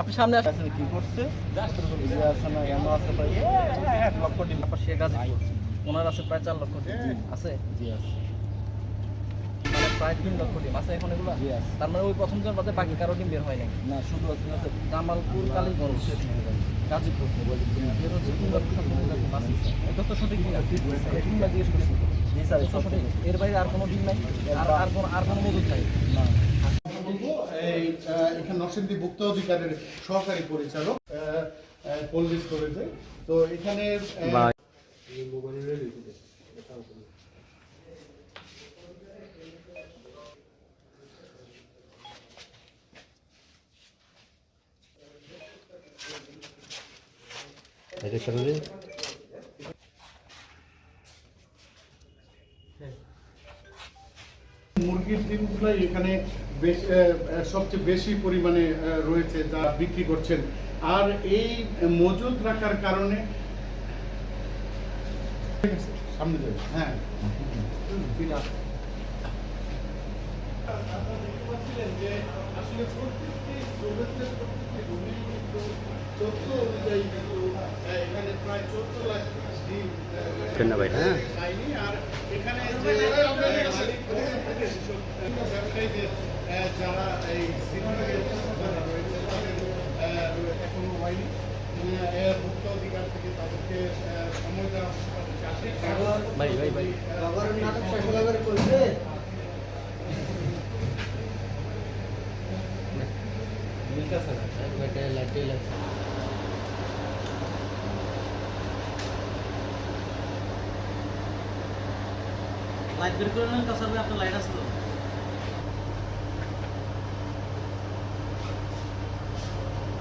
আপনি সামনে আসেন। কি করছে? এক লক্ষ ডিম। তারপর শেখ আছে ওনার আছে প্রায় চার লক্ষ ডিম। আছে? জি আছে। মানে প্রায় তিন লক্ষ ডিম। আছে এখন এগুলো? তার মানে ওই প্রথম জন বাদে বাকি কারও ডিম বের হয় নাই। না শুধু আছে জামালপুর কালীগঞ্জ গাজীপুর। এর হচ্ছে তিন লক্ষ এটা তো সঠিক কিনা জিজ্ঞেস করছি। জি স্যার সঠিক। এর বাইরে আর কোনো ডিম নাই। আর আর কোনো আর কোনো মজুদ নাই। না। এই এখানে নরসিংদী ভুক্ত অধিকারের সহকারী পরিচালক পল্লী স্টোরেজে তো এখানে এটা মুরগির ডিমগুলো এখানে সবচেয়ে বেশি পরিমাণে রয়েছে যা বিক্রি করছেন। আর এই মজুদ রাখার কারণে সামনে যাবে হ্যাঁ। ঠিক আছে। আপনারা দেখতে পাচ্ছিলেন যে আসলে প্রত্যেকটি জমিতে প্রত্যেকটি জমি কিন্তু অনুযায়ী কিন্তু এখানে প্রায় চোদ্দ লাখ ডিম ধন্যবাদ আর এখানে যে আহ, মালিক পক্ষ থেকে যেসব, আহ, ব্যবসায়ীদের আহ, যারা এই সিন্ডিকেট যারা রয়েছে তাদের আহ, এখনও হয়নি এর মুক্ত অধিকার থেকে তাদেরকে সময় দেওয়া হচ্ছে, তাদেরকে আশীর্বাদ দেওয়া হচ্ছে। ভাই, ভাই, ভাই। লাইট বের করে নেন তাছাড়া আপনার লাইট আসতো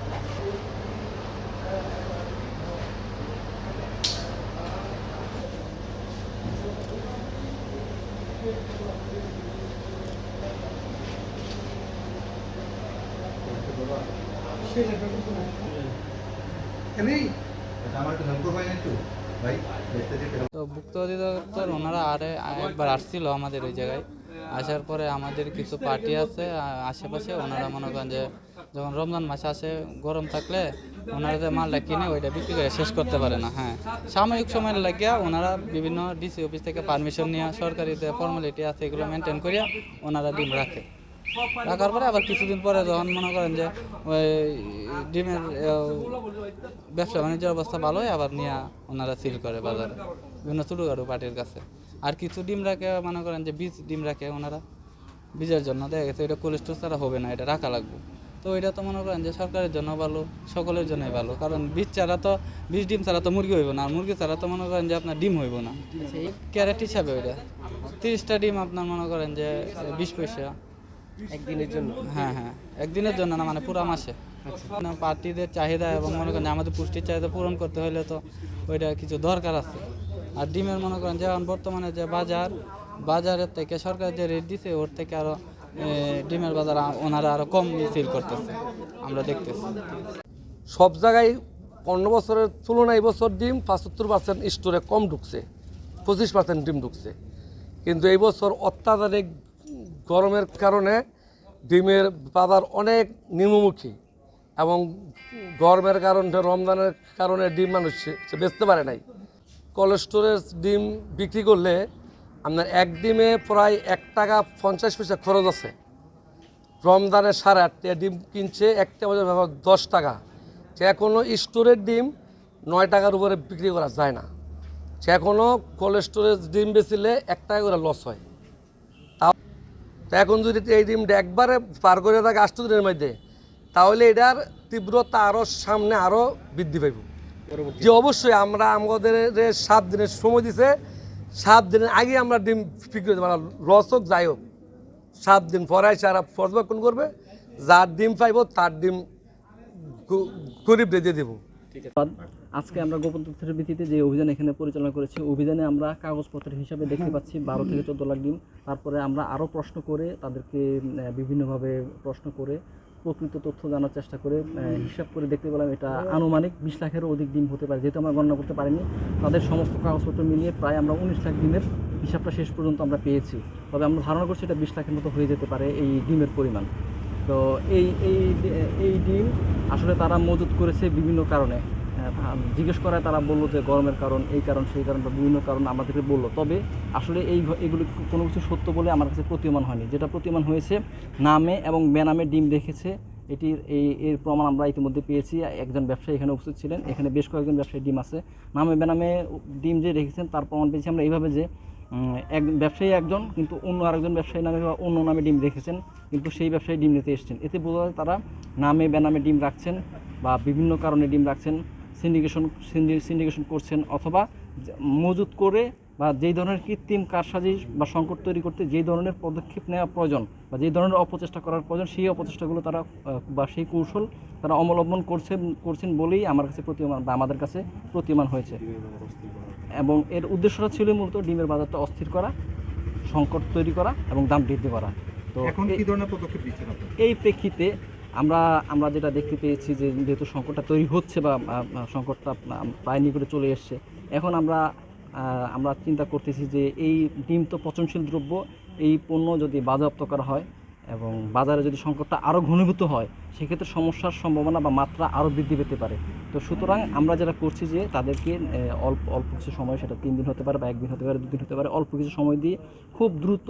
আমার একটু হেল্প করবেন একটু ভাই দেখতে দেখতে তো ভুক্ত অধিদপ্তর ওনারা আরে একবার আসছিল আমাদের ওই জায়গায়। আসার পরে আমাদের কিছু পার্টি আছে আশেপাশে ওনারা মনে করেন যে যখন রমজান মাস আসে, গরম থাকলে ওনারা যে মালটা কিনে ওইটা বিক্রি করে শেষ করতে পারে না হ্যাঁ। সাময়িক সময় লাগিয়া ওনারা বিভিন্ন ডিসি অফিস থেকে পারমিশন নিয়ে সরকারি যে ফর্মালিটি আছে, এগুলো মেনটেন করিয়া ওনারা ডিম রাখে। রাখার পরে আবার কিছুদিন পরে যখন মনে করেন যে ওই ডিমের ব্যবসা বাণিজ্যের অবস্থা ভালো হয় আবার নিয়ে ওনারা সিল করে বাজারে। বিভিন্ন ছোটোখাটো পার্টির কাছে। আর কিছু ডিম রাখে মনে করেন যে বীজ ডিম রাখে ওনারা। বীজের জন্য দেখা গেছে এটা কোল্ড স্টোর ছাড়া হবে না এটা রাখা লাগবে। তো এটা তো মনে করেন যে সরকারের জন্য ভালো সকলের জন্যই ভালো। কারণ বীজ ছাড়া তো বীজ ডিম ছাড়া তো মুরগি হইব না আর মুরগি ছাড়া তো মনে করেন যে আপনার ডিম হইব না। ক্যারেট হিসাবে ওইটা। তিরিশটা ডিম আপনার মনে করেন যে বিশ পয়সা। একদিনের জন্য? হ্যাঁ হ্যাঁ। একদিনের জন্য না মানে পুরা মাসে। না, পার্টিদের চাহিদা এবং মনে করেন যে আমাদের পুষ্টির চাহিদা পূরণ করতে হলে তো ওইটা কিছু দরকার আছে। আর ডিমের মনে করেন যেমন বর্তমানে যে বাজার বাজারের থেকে সরকার যে রেট দিছে ওর থেকে আরও এ, ডিমের বাজার ওনারা আরও কম সিল করতেছে আমরা দেখতেছি। সব জায়গায় পনেরো বছরের তুলনায় এবছর ডিম পঁচাত্তর পার্সেন্ট স্টোরে কম ঢুকছে পঁচিশ পার্সেন্ট ডিম ঢুকছে। কিন্তু এই বছর অত্যাধুনিক গরমের কারণে ডিমের বাজার অনেক নিম্নমুখী এবং গরমের কারণে, রমজানের কারণে ডিম মানুষ বেচতে পারে নাই। কোল্ড স্টোরেজ ডিম বিক্রি করলে আপনার এক ডিমে প্রায় এক টাকা পঞ্চাশ পয়সা খরচ আছে। রমজানের সাড়ে আটটা ডিম কিনছে, একটা ব্যবহার দশ টাকা। যে কোনো স্টোরের ডিম নয় টাকার উপরে বিক্রি করা যায় না। যে কোনো কোল্ড স্টোরেজ ডিম বেচিলে এক টাকা করে লস হয়। তো এখন যদি এই ডিমটা একবারে পার করে থাকে আসতো দিনের মধ্যে তাহলে এটার তীব্রতা আরও সামনে আরও বৃদ্ধি পাইব। যে অবশ্যই আমরা আমাদের সাত দিনের সময় দিছে সাত দিনের আগে আমরা ডিম বিক্রি করতে পারলাম। লস হোক যাই হোক সাত দিন পরে সারা পর্যবেক্ষণ করবে যার ডিম পাইব তার ডিম গরিব দিয়ে দেবো। ধন্যবাদ। আজকে আমরা গোপন তথ্যের ভিত্তিতে যে অভিযান এখানে পরিচালনা করেছি, অভিযানে আমরা কাগজপত্রের হিসাবে দেখতে পাচ্ছি বারো থেকে চোদ্দ লাখ ডিম। তারপরে আমরা আরও প্রশ্ন করে তাদেরকে বিভিন্নভাবে প্রশ্ন করে প্রকৃত তথ্য জানার চেষ্টা করে হিসাব করে দেখতে পেলাম এটা আনুমানিক বিশ লাখেরও অধিক ডিম হতে পারে, যেহেতু আমরা গণনা করতে পারিনি। তাদের সমস্ত কাগজপত্র মিলিয়ে প্রায় আমরা উনিশ লাখ ডিমের হিসাবটা শেষ পর্যন্ত আমরা পেয়েছি। তবে আমরা ধারণা করছি এটা বিশ লাখের মতো হয়ে যেতে পারে এই ডিমের পরিমাণ। তো এই এই এই ডিম আসলে তারা মজুত করেছে বিভিন্ন কারণে। জিজ্ঞেস করায় তারা বলল যে গরমের কারণ, এই কারণ, সেই কারণ বা বিভিন্ন কারণ আমাদেরকে বলল। তবে আসলে এই এগুলি কোনো কিছু সত্য বলে আমার কাছে প্রতীয়মান হয়নি। যেটা প্রতীয়মান হয়েছে, নামে এবং বেনামে ডিম দেখেছে। এটির এই, এর প্রমাণ আমরা ইতিমধ্যে পেয়েছি। একজন ব্যবসায়ী এখানে উপস্থিত ছিলেন। এখানে বেশ কয়েকজন ব্যবসায়ী ডিম আছে। নামে বেনামে ডিম যে রেখেছেন, তার প্রমাণ পেয়েছি আমরা এইভাবে যে এক ব্যবসায়ী একজন, কিন্তু অন্য আরেকজন ব্যবসায়ী নামে বা অন্য নামে ডিম রেখেছেন। কিন্তু সেই ব্যবসায়ী ডিম নিতে এসেছেন। এতে বোঝা যায় তারা নামে বেনামে ডিম রাখছেন বা বিভিন্ন কারণে ডিম রাখছেন। সিন্ডিকেশন সিন্ডিকেশন করছেন অথবা মজুত করে বা যেই ধরনের কৃত্রিম কারসাজি বা সংকট তৈরি করতে যেই ধরনের পদক্ষেপ নেওয়া প্রয়োজন বা যেই ধরনের অপচেষ্টা করার প্রয়োজন সেই অপচেষ্টাগুলো তারা বা সেই কৌশল তারা অবলম্বন করছেন করছেন বলেই আমার কাছে প্রতীয়মান বা আমাদের কাছে প্রতীয়মান হয়েছে। এবং এর উদ্দেশ্যটা ছিল মূলত ডিমের বাজারটা অস্থির করা সংকট তৈরি করা এবং দাম বৃদ্ধি করা। তো এই প্রেক্ষিতে আমরা আমরা যেটা দেখতে পেয়েছি যে যেহেতু সংকটটা তৈরি হচ্ছে বা সংকটটা প্রায় নিকটে চলে এসছে, এখন আমরা আমরা চিন্তা করতেছি যে এই ডিম তো পচনশীল দ্রব্য, এই পণ্য যদি বাজেয়াপ্ত করা হয় এবং বাজারে যদি সংকটটা আরও ঘনীভূত হয়, সেক্ষেত্রে সমস্যার সম্ভাবনা বা মাত্রা আরও বৃদ্ধি পেতে পারে। তো সুতরাং আমরা যেটা করছি যে তাদেরকে অল্প অল্প কিছু সময়, সেটা তিন দিন হতে পারে বা একদিন হতে পারে, দুদিন হতে পারে, অল্প কিছু সময় দিয়ে খুব দ্রুত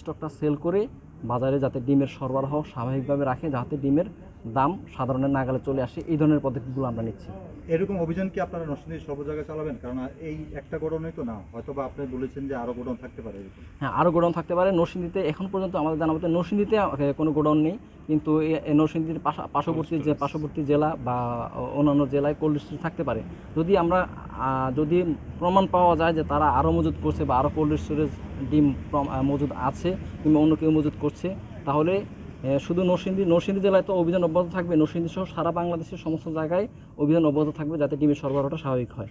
স্টকটা সেল করে বাজারে যাতে ডিমের সরবরাহ স্বাভাবিকভাবে রাখে যাতে ডিমের দাম সাধারণের নাগালে চলে আসে। এই ধরনের পদক্ষেপগুলো আমরা নিচ্ছি। এরকম অভিযান কি আপনারা নরসিংদীর সব জায়গায় চালাবেন? কারণ এই একটা গোডাউনই তো না। হয়তো বা আপনি বলেছেন যে আরও গোডাউন থাকতে পারে এরকম। হ্যাঁ আরও গোডাউন থাকতে পারে। নরসিংদীতে এখন পর্যন্ত আমাদের জানা মতে নরসিংদীতে কোনো গোডাউন নেই। কিন্তু নরসিংদীর পাশা পার্শ্ববর্তী যে পার্শ্ববর্তী জেলা বা অন্যান্য জেলায় কোল্ড স্টোরেজ থাকতে পারে। যদি আমরা যদি প্রমাণ পাওয়া যায় যে তারা আরও মজুত করছে বা আরও কোল্ড স্টোরেজ ডিম মজুদ আছে কিংবা অন্য কেউ মজুত করছে তাহলে শুধু নরসিংদী নরসিংদী জেলায় তো অভিযান অব্যাহত থাকবে। নরসিংদী সহ সারা বাংলাদেশের সমস্ত জায়গায় অভিযান অব্যাহত থাকবে যাতে ডিমের সরবরাহটা স্বাভাবিক হয়।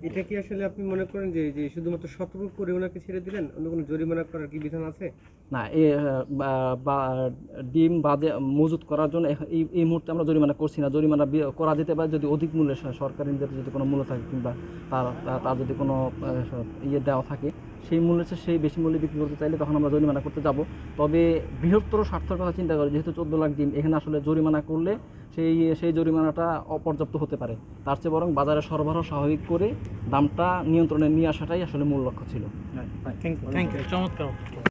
এটা কি আসলে আপনি মনে করেন যে যে শুধুমাত্র সতর্ক করে ওনাকে ছেড়ে দিলেন? অন্য কোনো জরিমানা করার কি বিধান আছে? না এ ডিম বাদে মজুত করার জন্য এই মুহূর্তে আমরা জরিমানা করছি না। জরিমানা করা যেতে পারে যদি অধিক মূল্যে স- সরকারি যদি কোনো মূল্য থাকে কিংবা তার- তার যদি কোনো ইয়ে দেওয়া থাকে। সেই মূল্যের সেই বেশি মূল্যে বিক্রি করতে চাইলে তখন আমরা জরিমানা করতে যাব। তবে বৃহত্তর স্বার্থের কথা চিন্তা করি যেহেতু চোদ্দ লাখ ডিম এখানে আসলে জরিমানা করলে সেই সেই জরিমানাটা অপর্যাপ্ত হতে পারে। তার চেয়ে বরং বাজারে সরবরাহ স্বাভাবিক করে দামটা নিয়ন্ত্রণে নিয়ে আসাটাই আসলে মূল লক্ষ্য ছিল। থ্যাংক ইউ থ্যাংক ইউ চমৎকার